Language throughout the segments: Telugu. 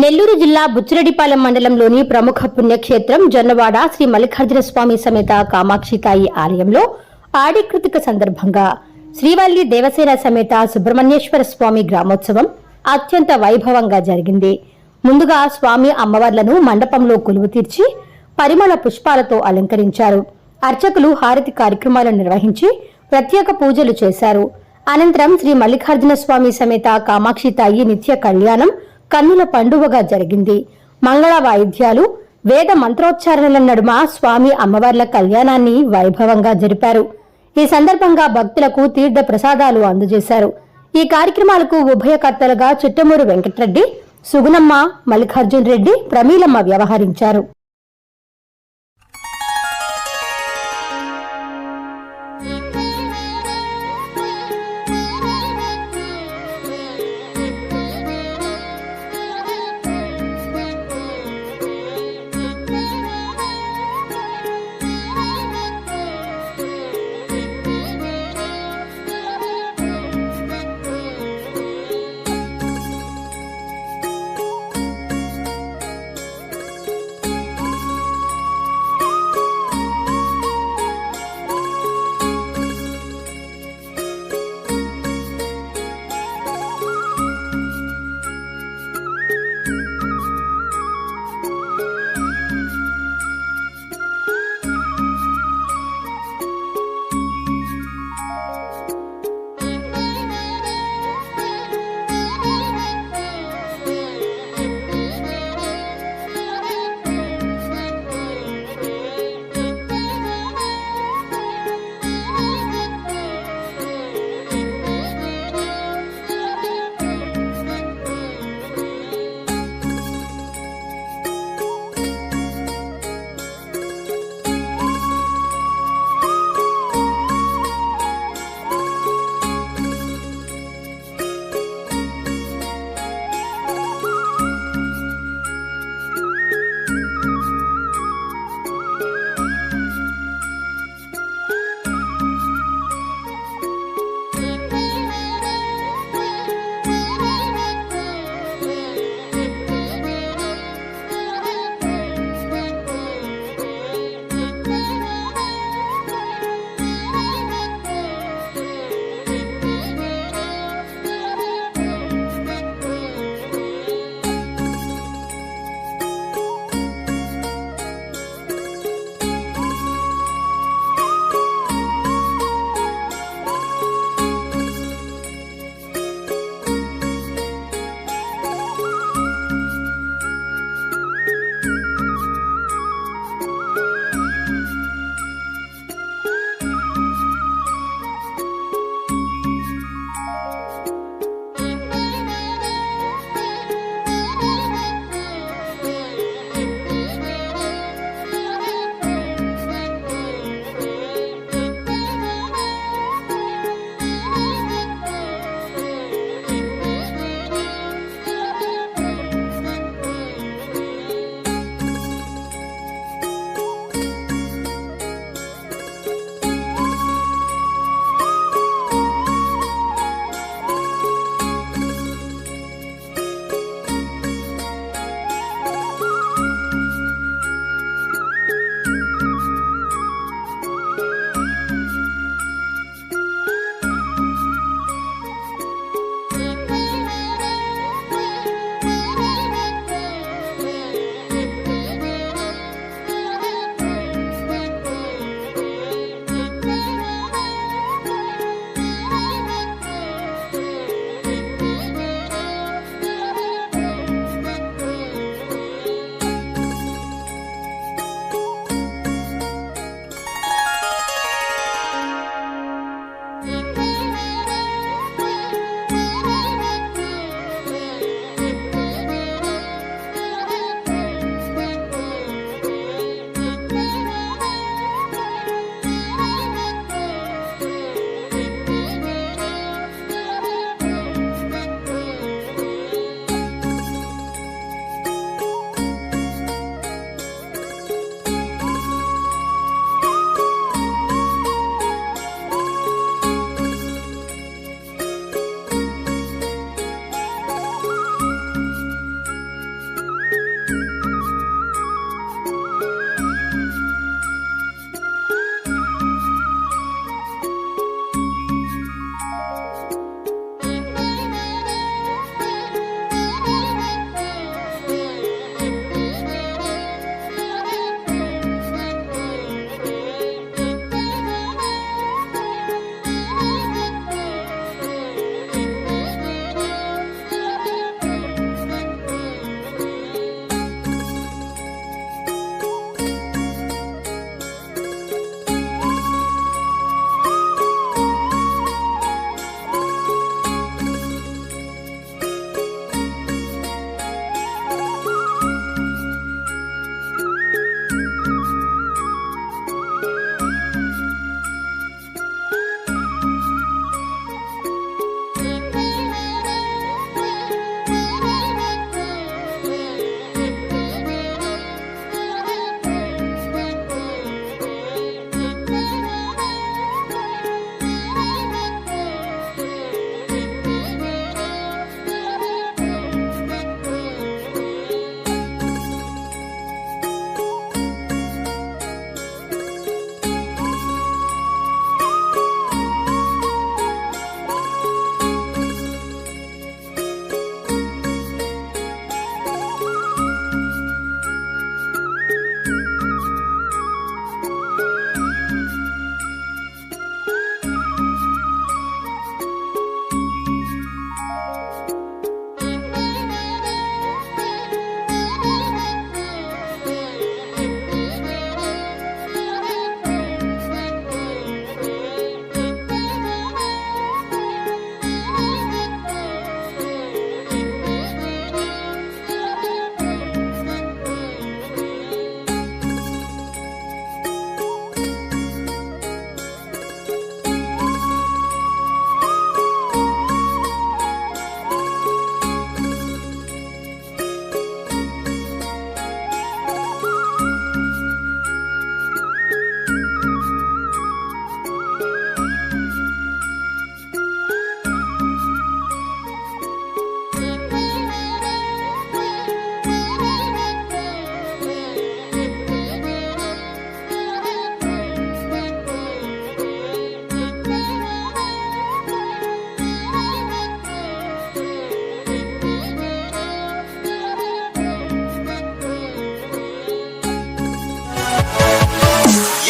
నెల్లూరు జిల్లా బుచ్చిరెడ్డిపాలెం మండలంలోని ప్రముఖ పుణ్యక్షేత్రం జొన్నవాడ శ్రీ మల్లికార్జున స్వామి సమేత కామాక్షితాయి ఆలయంలో ఆడికృతిక సందర్భంగా శ్రీవల్లి దేవసేన సమేత సుబ్రహ్మణ్యేశ్వర స్వామి గ్రామోత్సవం అత్యంత వైభవంగా జరిగింది. ముందుగా స్వామి అమ్మవార్లను మండపంలో కొలువు తీర్చి పరిమళ పుష్పాలతో అలంకరించారు. అర్చకులు హారతి కార్యక్రమాలు నిర్వహించి ప్రత్యేక పూజలు చేశారు. అనంతరం శ్రీ మల్లికార్జున స్వామి సమేత కామాక్షి తాయి నిత్య కళ్యాణం కన్నుల పండుగగా జరిగింది. మంగళ వాయిద్యాలు వేద మంత్రోచ్చారణల నడుమ స్వామి అమ్మవార్ల కళ్యాణాన్ని వైభవంగా జరిపారు. ఈ సందర్భంగా భక్తులకు తీర్థ ప్రసాదాలు అందజేశారు. ఈ కార్యక్రమాలకు ఉభయకర్తలుగా చిట్టమూరు వెంకటరెడ్డి సుగుణమ్మ మల్లికార్జున్ రెడ్డి ప్రమీలమ్మ వ్యవహరించారు.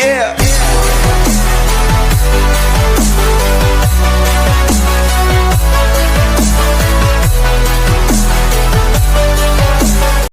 yeah.